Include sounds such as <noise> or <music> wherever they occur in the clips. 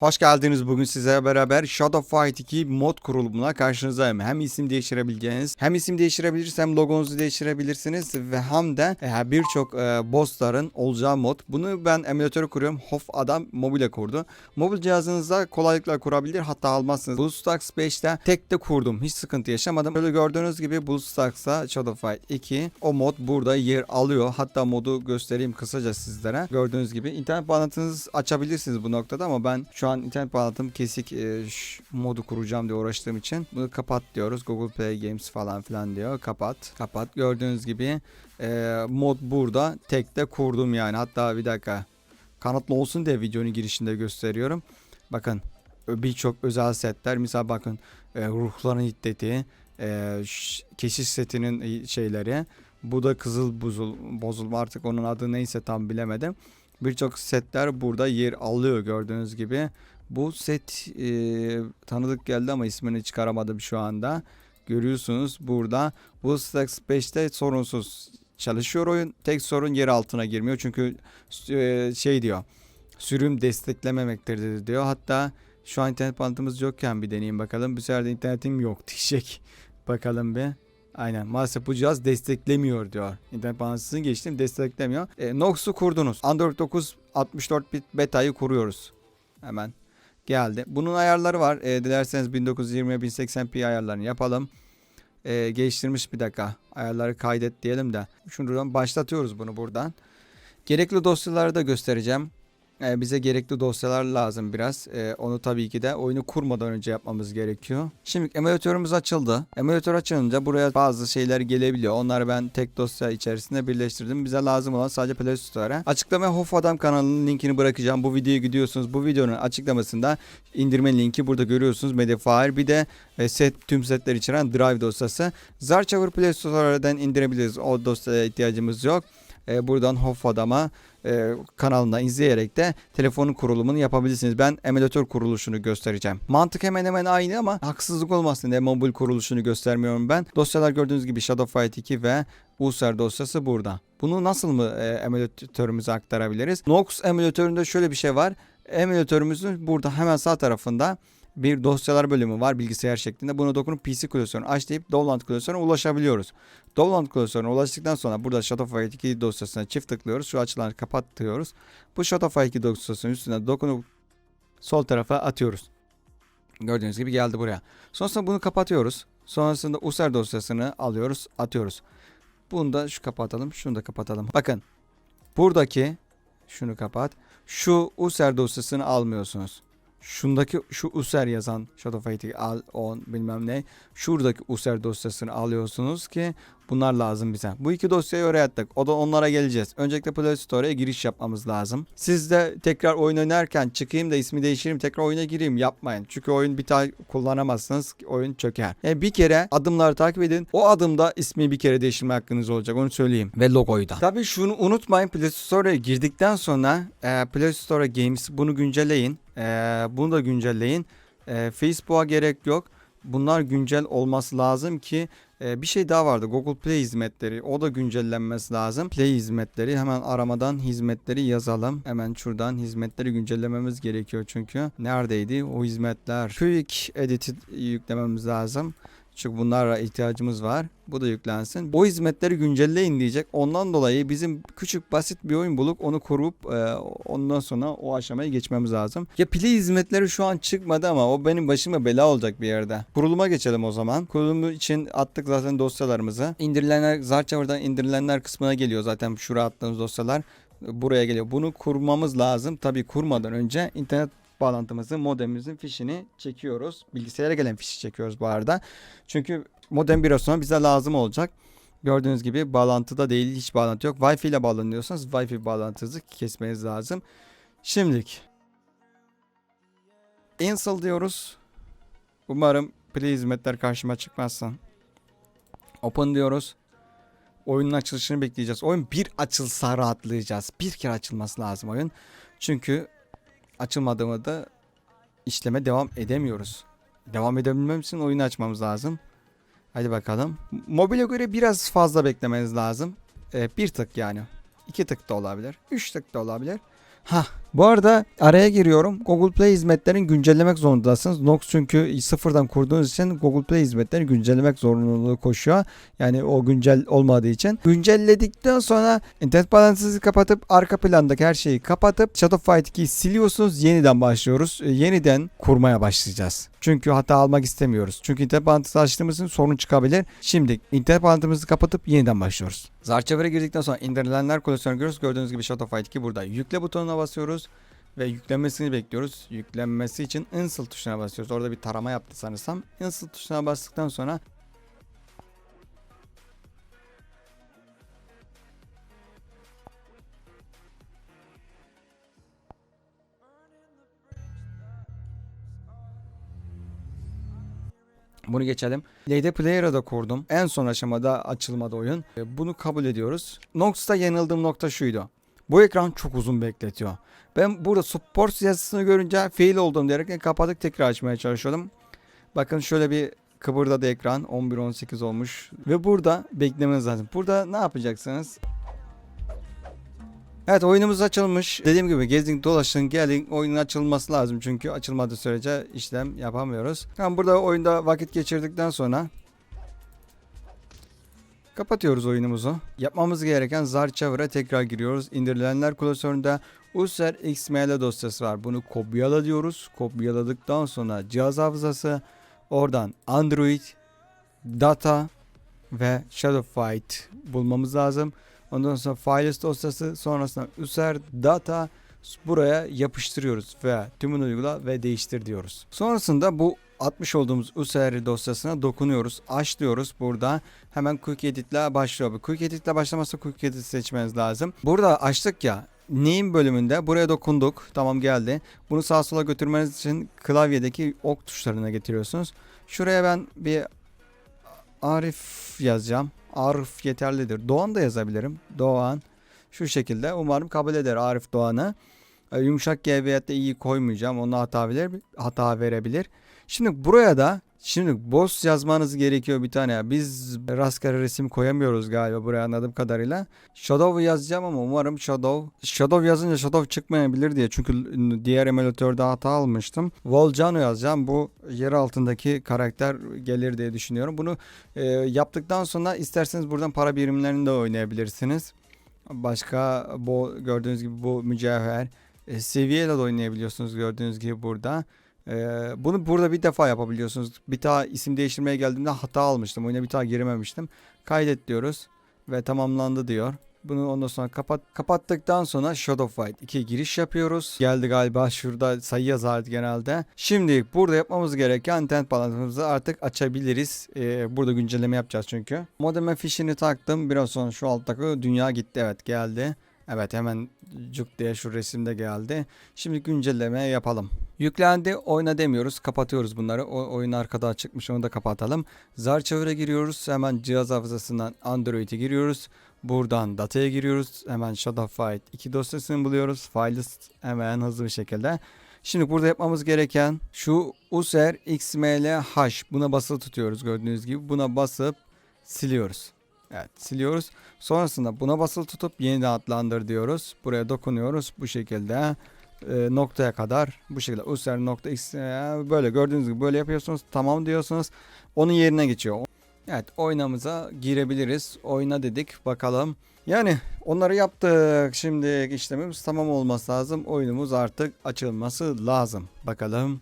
Hoş geldiniz. Bugün size beraber Shadow Fight 2 mod kurulumuna karşınızdayım. Hem isim değiştirebileceğiniz, hem isim değiştirebilirsiniz, hem logonuzu değiştirebilirsiniz ve hem de e, birçok e, bossların olacağı mod. Bunu ben emülatörü kuruyorum. Hof Adam mobile kurdu. Mobil cihazınızda kolaylıkla kurabilir hatta almazsınız. BlueStacks 5'te tek de kurdum. Hiç sıkıntı yaşamadım. Böyle gördüğünüz gibi BlueStacks'a Shadow Fight 2 o mod burada yer alıyor. Hatta modu göstereyim kısaca sizlere. Gördüğünüz gibi internet bağlantınızı açabilirsiniz bu noktada ama ben şu an internet bağlantım kesik e, şu modu kuracağım diye uğraştığım için bunu kapat diyoruz. Google Play Games falan filan diyor. Kapat. Kapat. Gördüğünüz gibi e, mod burada. Tek de kurdum yani. Hatta bir dakika. Kanatlı olsun diye videonun girişinde gösteriyorum. Bakın birçok özel setler. Mesela bakın e, ruhların hiddeti, e, keşiş setinin şeyleri. Bu da kızıl buzul, bozulma artık onun adı neyse tam bilemedim. Birçok setler burada yer alıyor gördüğünüz gibi. Bu set e, tanıdık geldi ama ismini çıkaramadım şu anda. Görüyorsunuz burada bu Stacks 5'te sorunsuz çalışıyor oyun. Tek sorun yer altına girmiyor. Çünkü e, şey diyor. Sürüm desteklememektedir diyor. Hatta şu an internet bağlantımız yokken bir deneyeyim bakalım. Bu sefer de internetim yok diyecek. <laughs> Bakalım bir. Aynen maalesef bu cihaz desteklemiyor diyor. İnternet bağlantısını geçtim desteklemiyor. E, Nox'u kurdunuz. Android 9 64 bit beta'yı kuruyoruz. Hemen geldi. Bunun ayarları var. E, dilerseniz 1920 1080p ayarlarını yapalım. E, geliştirmiş bir dakika. Ayarları kaydet diyelim de. Şuradan başlatıyoruz bunu buradan. Gerekli dosyaları da göstereceğim. E, bize gerekli dosyalar lazım biraz. E, onu tabii ki de oyunu kurmadan önce yapmamız gerekiyor. Şimdi emülatörümüz açıldı. Emülatör açılınca buraya bazı şeyler gelebiliyor. Onları ben tek dosya içerisinde birleştirdim. Bize lazım olan sadece Play Store'a. Açıklamaya Hof Adam kanalının linkini bırakacağım. Bu videoyu gidiyorsunuz. Bu videonun açıklamasında indirme linki burada görüyorsunuz. Mediafire bir de e, set tüm setler içeren Drive dosyası. Zarchover Play Store'dan indirebiliriz. O dosyaya ihtiyacımız yok. E, buradan Hof Adam'a e, kanalından izleyerek de telefonun kurulumunu yapabilirsiniz. Ben emülatör kuruluşunu göstereceğim. Mantık hemen hemen aynı ama haksızlık olmasın diye mobil kuruluşunu göstermiyorum ben. Dosyalar gördüğünüz gibi Shadow Fight 2 ve User dosyası burada. Bunu nasıl mı e, emülatörümüze aktarabiliriz? Nox emülatöründe şöyle bir şey var. Emülatörümüzün burada hemen sağ tarafında bir dosyalar bölümü var bilgisayar şeklinde. Buna dokunup PC klasörünü aç deyip Download klasörüne ulaşabiliyoruz. Download klasörüne ulaştıktan sonra burada Fight 2 dosyasına çift tıklıyoruz. Şu açılan kapat diyoruz. Bu Fight 2 dosyasının üstüne dokunup sol tarafa atıyoruz. Gördüğünüz gibi geldi buraya. Sonrasında bunu kapatıyoruz. Sonrasında user dosyasını alıyoruz, atıyoruz. Bunu da şu kapatalım, şunu da kapatalım. Bakın buradaki şunu kapat. Şu user dosyasını almıyorsunuz. Şundaki şu user yazan Shadow Fight'i al on bilmem ne. Şuradaki user dosyasını alıyorsunuz ki bunlar lazım bize. Bu iki dosyayı oraya attık. O da onlara geleceğiz. Öncelikle Play Store'a giriş yapmamız lazım. Siz de tekrar oyun oynarken çıkayım da ismi değiştireyim tekrar oyuna gireyim yapmayın. Çünkü oyun bir tane kullanamazsınız. Oyun çöker. Yani bir kere adımları takip edin. O adımda ismi bir kere değiştirme hakkınız olacak. Onu söyleyeyim. Ve logoyu da. Tabii şunu unutmayın. Play Store'a girdikten sonra e, Play Store Games bunu güncelleyin. E, bunu da güncelleyin. E, Facebook'a gerek yok. Bunlar güncel olması lazım ki e, bir şey daha vardı. Google Play hizmetleri. O da güncellenmesi lazım. Play hizmetleri hemen aramadan hizmetleri yazalım. Hemen şuradan hizmetleri güncellememiz gerekiyor çünkü. Neredeydi o hizmetler? Quick Edit'i yüklememiz lazım. Çünkü bunlara ihtiyacımız var. Bu da yüklensin. O hizmetleri güncelleyin diyecek. Ondan dolayı bizim küçük basit bir oyun bulup onu kurup e, ondan sonra o aşamaya geçmemiz lazım. Ya play hizmetleri şu an çıkmadı ama o benim başıma bela olacak bir yerde. Kuruluma geçelim o zaman. Kurulumu için attık zaten dosyalarımızı. İndirilenler Zarchover'dan indirilenler kısmına geliyor zaten şuraya attığımız dosyalar buraya geliyor. Bunu kurmamız lazım. Tabii kurmadan önce internet bağlantımızı, modemimizin fişini çekiyoruz. Bilgisayara gelen fişi çekiyoruz bu arada. Çünkü modem biraz sonra bize lazım olacak. Gördüğünüz gibi bağlantıda değil, hiç bağlantı yok. Wi-Fi ile bağlanıyorsanız Wi-Fi bağlantınızı kesmeniz lazım. Şimdilik install diyoruz. Umarım play hizmetler karşıma çıkmazsa. Open diyoruz. Oyunun açılışını bekleyeceğiz. Oyun bir açılsa rahatlayacağız. Bir kere açılması lazım oyun. Çünkü açılmadığımı da işleme devam edemiyoruz. Devam edebilmem için oyunu açmamız lazım. Hadi bakalım. Mobile göre biraz fazla beklemeniz lazım. Ee, bir tık yani. İki tık da olabilir. Üç tık da olabilir. Ha Bu arada araya giriyorum. Google Play hizmetlerini güncellemek zorundasınız. Nox çünkü sıfırdan kurduğunuz için Google Play hizmetlerini güncellemek zorunluluğu koşuyor. Yani o güncel olmadığı için. Güncelledikten sonra internet bağlantısını kapatıp arka plandaki her şeyi kapatıp Shadow Fight 2'yi siliyorsunuz. Yeniden başlıyoruz. E, yeniden kurmaya başlayacağız. Çünkü hata almak istemiyoruz. Çünkü internet bağlantısı açtığımız için sorun çıkabilir. Şimdi internet bağlantımızı kapatıp yeniden başlıyoruz. Zarçaver'e girdikten sonra indirilenler koleksiyonu görüyoruz. Gördüğünüz gibi Fight 2 burada. Yükle butonuna basıyoruz ve yüklenmesini bekliyoruz. Yüklenmesi için install tuşuna basıyoruz. Orada bir tarama yaptı sanırsam. Install tuşuna bastıktan sonra Bunu geçelim. Lady Player'ı da kurdum. En son aşamada açılmadı oyun. E, Bunu kabul ediyoruz. Nox'ta yanıldığım nokta şuydu. Bu ekran çok uzun bekletiyor. Ben burada support yazısını görünce fail oldum diyerek kapatıp tekrar açmaya çalışıyordum. Bakın şöyle bir kıpırdadı ekran. 11-18 olmuş. Ve burada beklemeniz lazım. Burada ne yapacaksınız? Evet oyunumuz açılmış. Dediğim gibi gezdin dolaşın gelin oyunun açılması lazım çünkü açılmadığı sürece işlem yapamıyoruz. Tamam burada oyunda vakit geçirdikten sonra kapatıyoruz oyunumuzu. Yapmamız gereken Zarchaver'a tekrar giriyoruz. İndirilenler klasöründe User XML dosyası var. Bunu kopyala diyoruz. Kopyaladıktan sonra cihaz hafızası oradan Android, Data ve Shadowfight bulmamız lazım. Ondan sonra files dosyası sonrasında user data buraya yapıştırıyoruz ve tümünü uygula ve değiştir diyoruz. Sonrasında bu atmış olduğumuz user dosyasına dokunuyoruz. Aç diyoruz burada. Hemen quick edit ile başlıyor. Bu quick edit ile başlamazsa quick edit seçmeniz lazım. Burada açtık ya name bölümünde buraya dokunduk. Tamam geldi. Bunu sağa sola götürmeniz için klavyedeki ok tuşlarına getiriyorsunuz. Şuraya ben bir Arif yazacağım. Arif yeterlidir. Doğan da yazabilirim. Doğan. Şu şekilde. Umarım kabul eder Arif Doğan'ı. E, yumuşak G da iyi koymayacağım. Ona hata, verir, hata verebilir. Şimdi buraya da Şimdi boss yazmanız gerekiyor bir tane. Biz rastgele resim koyamıyoruz galiba buraya anladığım kadarıyla. Shadow yazacağım ama umarım Shadow. Shadow yazınca Shadow çıkmayabilir diye. Çünkü diğer emülatörde hata almıştım. Volcano yazacağım. Bu yer altındaki karakter gelir diye düşünüyorum. Bunu e, yaptıktan sonra isterseniz buradan para birimlerini de oynayabilirsiniz. Başka bu gördüğünüz gibi bu mücevher. E, seviyeyle de oynayabiliyorsunuz gördüğünüz gibi burada. Ee, bunu burada bir defa yapabiliyorsunuz. Bir daha isim değiştirmeye geldiğimde hata almıştım. Oyuna bir daha girememiştim. Kaydet diyoruz ve tamamlandı diyor. Bunu ondan sonra kapat kapattıktan sonra Shadow Fight 2 giriş yapıyoruz. Geldi galiba şurada sayı yazardı genelde. Şimdi burada yapmamız gereken internet bağlantımızı artık açabiliriz. Ee, burada güncelleme yapacağız çünkü. Modeme fişini taktım. Biraz sonra şu alttaki dünya gitti. Evet geldi. Evet hemen cuk diye şu resimde geldi. Şimdi güncelleme yapalım. Yüklendi oyna demiyoruz kapatıyoruz bunları. O, oyun arkada çıkmış onu da kapatalım. Zarçaver'e giriyoruz. Hemen cihaz hafızasından Android'e giriyoruz. Buradan dataya giriyoruz. Hemen Shadowfight 2 dosyasını buluyoruz. Files hemen hızlı bir şekilde. Şimdi burada yapmamız gereken şu user xmlh buna basılı tutuyoruz gördüğünüz gibi. Buna basıp siliyoruz. Evet siliyoruz. Sonrasında buna basılı tutup yeniden adlandır diyoruz. Buraya dokunuyoruz bu şekilde e, noktaya kadar bu şekilde user nokta x e, böyle gördüğünüz gibi böyle yapıyorsunuz tamam diyorsunuz onun yerine geçiyor. Evet oynamıza girebiliriz. Oyna dedik bakalım. Yani onları yaptık. Şimdi işlemimiz tamam olması lazım. Oyunumuz artık açılması lazım. Bakalım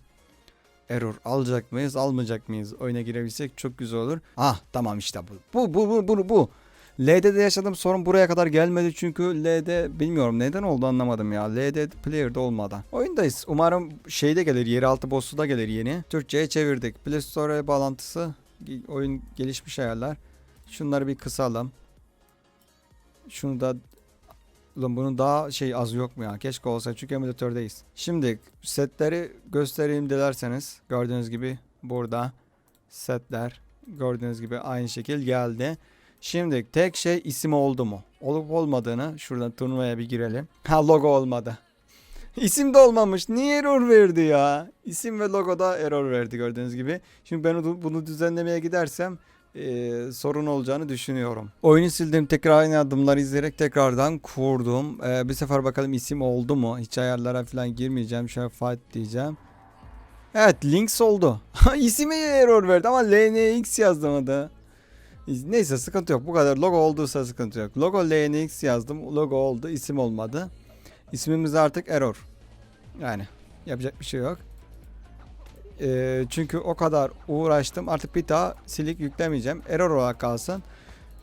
error alacak mıyız almayacak mıyız? Oyuna girebilsek çok güzel olur. Ah tamam işte bu. Bu bu bu bu bu. LD'de yaşadığım sorun buraya kadar gelmedi çünkü LD bilmiyorum neden oldu anlamadım ya. LD player'da olmadan. Oyundayız. Umarım şeyde gelir yeraltı boss'u da gelir yeni. Türkçe'ye çevirdik. Play Store bağlantısı oyun gelişmiş ayarlar. Şunları bir kısalım. Şunu da Ulan bunun daha şey az yok mu ya? Keşke olsa çünkü emülatördeyiz. Şimdi setleri göstereyim dilerseniz. Gördüğünüz gibi burada setler gördüğünüz gibi aynı şekil geldi. Şimdi tek şey isim oldu mu? Olup olmadığını şuradan turnuvaya bir girelim. Ha logo olmadı. İsim de olmamış. Niye error verdi ya? İsim ve logoda error verdi gördüğünüz gibi. Şimdi ben bunu düzenlemeye gidersem e, sorun olacağını düşünüyorum. Oyunu sildim tekrar aynı adımları izleyerek tekrardan kurdum. E, bir sefer bakalım isim oldu mu? Hiç ayarlara falan girmeyeceğim. Şöyle fight diyeceğim. Evet links oldu. <laughs> İsmi error verdi ama LNX yazdım adı. Neyse sıkıntı yok. Bu kadar logo olduysa sıkıntı yok. Logo LNX yazdım. Logo oldu. isim olmadı. İsmimiz artık error. Yani yapacak bir şey yok. Ee, çünkü o kadar uğraştım. Artık bir daha silik yüklemeyeceğim. Error olarak kalsın.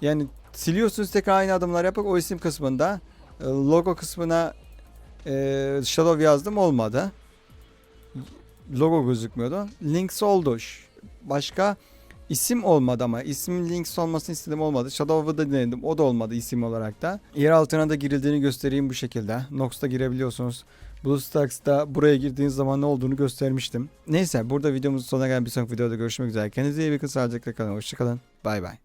Yani siliyorsunuz tekrar aynı adımlar yapıp o isim kısmında e, logo kısmına e, shadow yazdım olmadı. Logo gözükmüyordu. Links oldu. Başka isim olmadı ama isim links olmasını istedim olmadı. Shadow'u da denedim. O da olmadı isim olarak da. Yer altına da girildiğini göstereyim bu şekilde. Nox'ta girebiliyorsunuz. BlueStacks'ta buraya girdiğiniz zaman ne olduğunu göstermiştim. Neyse burada videomuzun sonuna gelen bir sonraki videoda görüşmek üzere. Kendinize iyi bakın. Sağlıcakla kalın. Hoşçakalın. Bay bay.